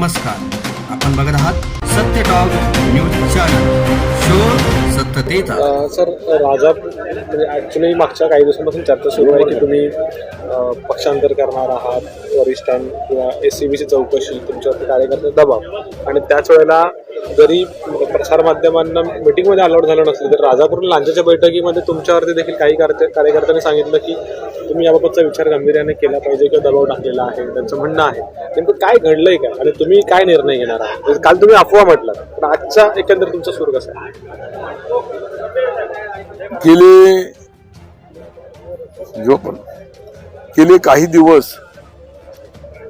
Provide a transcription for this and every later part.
नमस्कार. आपण बघत आहात सत्य टॉक न्यूज चॅनल शोर सत्यतेचा. सर राजा म्हणजे ॲक्च्युली मागच्या काही दिवसांपासून चर्चा सुरू आहे की तुम्ही पक्षांतर करणार आहात वरिष्ठां किंवा एस सी बीची चौकशी तुमच्यावरती कार्यकर्ते दबाव. आणि त्याच वेळेला जरी प्रसारमाध्यमांना मिटिंगमध्ये अलाउड झालं नसलं. तर राजापूर लांजाच्या बैठकीमध्ये तुमच्यावरती देखील काही कार्य- कार्यकर्त्यांनी सांगितलं की तुम्ही याबाबतचा विचार गांभीर्याने केला पाहिजे किंवा दबाव टाकलेला आहे त्यांचं म्हणणं आहे. नेमकं काय घडलंय का आणि तुम्ही काय निर्णय घेणार आहात? काल तुम्ही अफवा म्हटला पण आजचा एकंदर तुमचा सूर कसा आहे? गेले जो पण गेले काही दिवस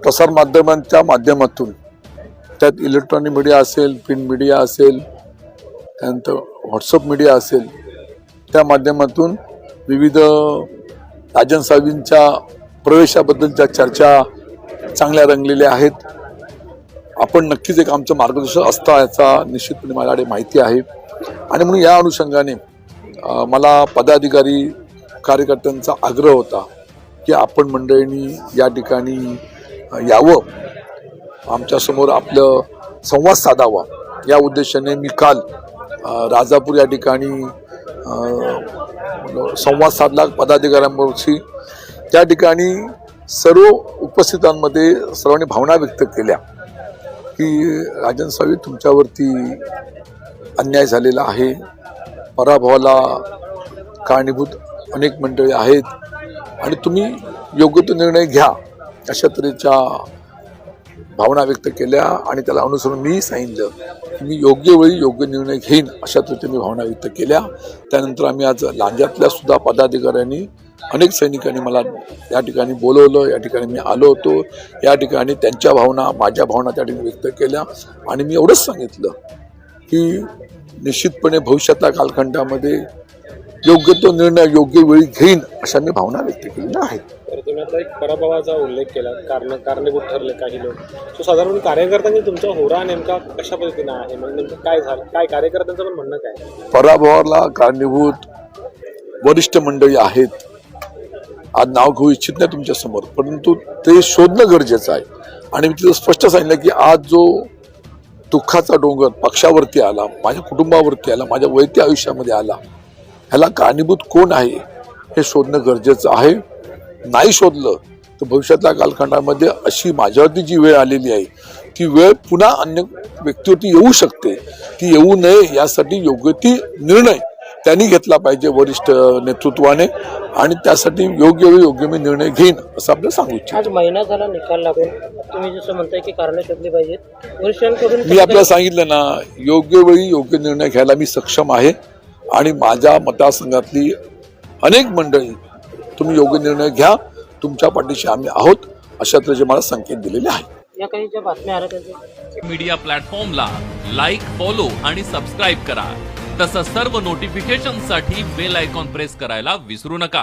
प्रसार माध्यमांच्या माध्यमातून त्यात इलेक्ट्रॉनिक मीडिया असेल प्रिंट मीडिया असेल त्यानंतर व्हॉट्सअप मीडिया असेल त्या माध्यमातून विविध राजन साहेबांच्या प्रवेशाबद्दलच्या चर्चा चांगल्या रंगलेल्या आहेत. आपण नक्कीच एक आमचं मार्गदर्शन असतं याचा निश्चितपणे माझ्याकडे माहिती आहे. आणि म्हणून या अनुषंगाने मला पदाधिकारी कार्यकर्त्यांचा आग्रह होता की आपण मंडळींनी या ठिकाणी यावं. आमच्यासमोर आपलं संवाद साधावा. या उद्देशाने मी काल राजापूर या ठिकाणी संवाद साधला पदाधिकाऱ्यांबरोबरशी त्या ठिकाणी सर्व उपस्थितांमध्ये सर्वांनी भावना व्यक्त केल्या की राजन सावी तुमच्यावरती अन्याय झालेला आहे. पराभवाला कारणीभूत अनेक मंडळी आहेत आणि तुम्ही योग्य तो निर्णय घ्या अशा तऱ्हेच्या भावना व्यक्त केल्या आणि त्याला अनुसरून मी सांगितलं की मी योग्य वेळी योग्य निर्णय घेईन अशा तऱ्हेच्या भावना व्यक्त केल्या. त्यानंतर आम्ही आज लांज्यातल्या सुद्धा पदाधिकाऱ्यांनी अनेक सैनिकांनी मला या ठिकाणी बोलवलं या ठिकाणी मी आलो होतो. या ठिकाणी त्यांच्या भावना माझ्या भावना त्या ठिकाणी व्यक्त केल्या आणि मी एवढंच सांगितलं की निश्चितपणे भविष्यातल्या कालखंडामध्ये योग्य तो निर्णय योग्य वेळी घेईन अशा मी भावना व्यक्त केलेल्या आहेत. तर तुम्ही आता एक पराभवाचा उल्लेख केला कारण कारणीभूत ठरले काही लोक. सो साधारण कार्यकर्त्यांनी तुमचा होरा नेमका कशा पद्धतीने आहे? म्हणजे नेमकं काय झालं? काय कार्यकर्त्यांचं पण म्हणणं काय? पराभवाला कारणीभूत वरिष्ठ मंडळी आहेत. आज नाव घेऊ इच्छित नाही तुमच्यासमोर परंतु ते शोधणं गरजेचं आहे. आणि मी तिथं स्पष्ट सांगितलं की आज जो दुःखाचा डोंगर पक्षावरती आला माझ्या कुटुंबावरती आला माझ्या वैयक्तिक आयुष्यामध्ये आला ह्याला कारणीभूत कोण आहे हे शोधणं गरजेचं आहे. नाही शोधलं तर भविष्यातल्या कालखंडामध्ये अशी माझ्यावरती जी वेळ आलेली आहे ती वेळ पुन्हा अन्य व्यक्तीवरती येऊ शकते. ती येऊ नये यासाठी योग्य ती निर्णय त्यांनी घेतला पाहिजे वरिष्ठ नेतृत्वाने आणि त्यासाठी योग्य वेळी योग्य मी निर्णय घेईन असं आपल्याला सांगू इच्छितो. आज महिना झाला निकाल लागून. तुम्ही जसं म्हणताय की कारण शोधली पाहिजेत. वरिष्ठांकडून मी आपल्याला सांगितलं ना योग्य वेळी योग्य निर्णय घ्यायला मी सक्षम आहे आणि माझ्या मतदारसंघातली अनेक मंडळी तुम्ही योग्य निर्णय घ्या. तुमच्या पाठीशी आम्ही आहोत. अशा तऱ्हेचे मला संकेत दिलेले आहेत. या काही ज्या बातम्या आल्या त्याचे मीडिया प्लॅटफॉर्मला लाईक फॉलो आणि सबस्क्राईब करा. तसंच सर्व नोटिफिकेशनसाठी बेल आयकॉन प्रेस करायला विसरू नका.